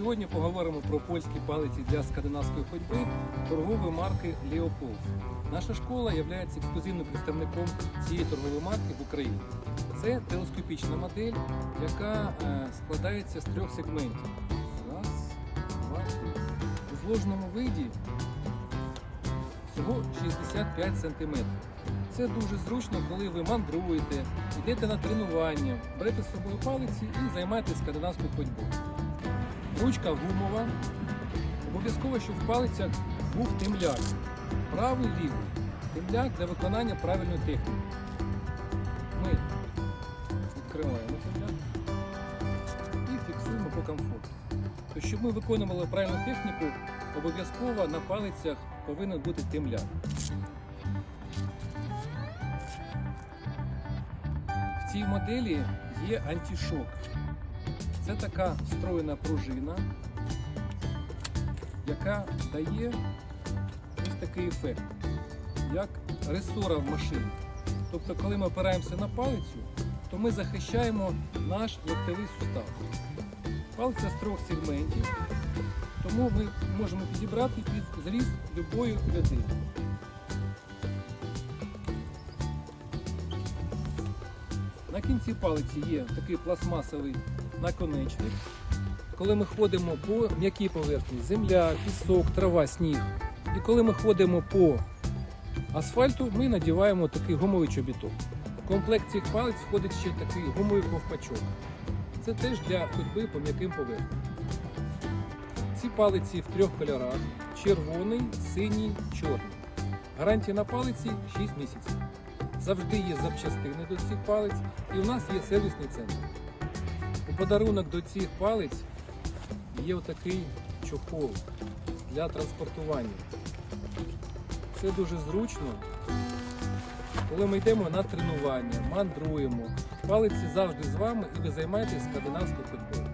сьогодні поговоримо про польські палиці для скандинавської ходьби торгової марки Leopold. Наша школа є ексклюзивним представником цієї торгової марки в Україні. Це телескопічна модель, яка е, складається з трьох сегментів. Раз, два, три. У зложеному виді всього 65 см. Це дуже зручно, коли ви мандруєте, йдете на тренування, берете з собою палиці і займаєтесь скандинавською ходьбою. Ручка гумова. Обов'язково, щоб в палицях був темляк. Правий лівий. Темляк для виконання правильної техніки. Ми відкриваємо темляк і фіксуємо по комфорту. Тобто, щоб ми виконували правильну техніку, обов'язково на палицях повинен бути темляк. В цій моделі є антишок. Це така встроєна пружина, яка дає ось такий ефект, як ресора в машині. Тобто, коли ми опираємося на палицю, то ми захищаємо наш локтевий сустав. Палиця з трьох сегментів, тому ми можемо підібрати під зріст любої людини. На кінці палиці є такий пластмасовий наконечник. Коли ми ходимо по м'якій поверхні, земля, пісок, трава, сніг. І коли ми ходимо по асфальту, ми надіваємо такий гумовий чобіток. В комплект цих палиць входить ще такий гумовий ковпачок. Це теж для ходьби по м'яким поверхням. Ці палиці в трьох кольорах: червоний, синій, чорний. Гарантія на палиці 6 місяців. Завжди є запчастини до цих палиць, і у нас є сервісний центр. У подарунок до цих палиць є отакий чохол для транспортування. Це дуже зручно. Коли ми йдемо на тренування, мандруємо, палиці завжди з вами і ви займаєтесь скандинавською ходьбою.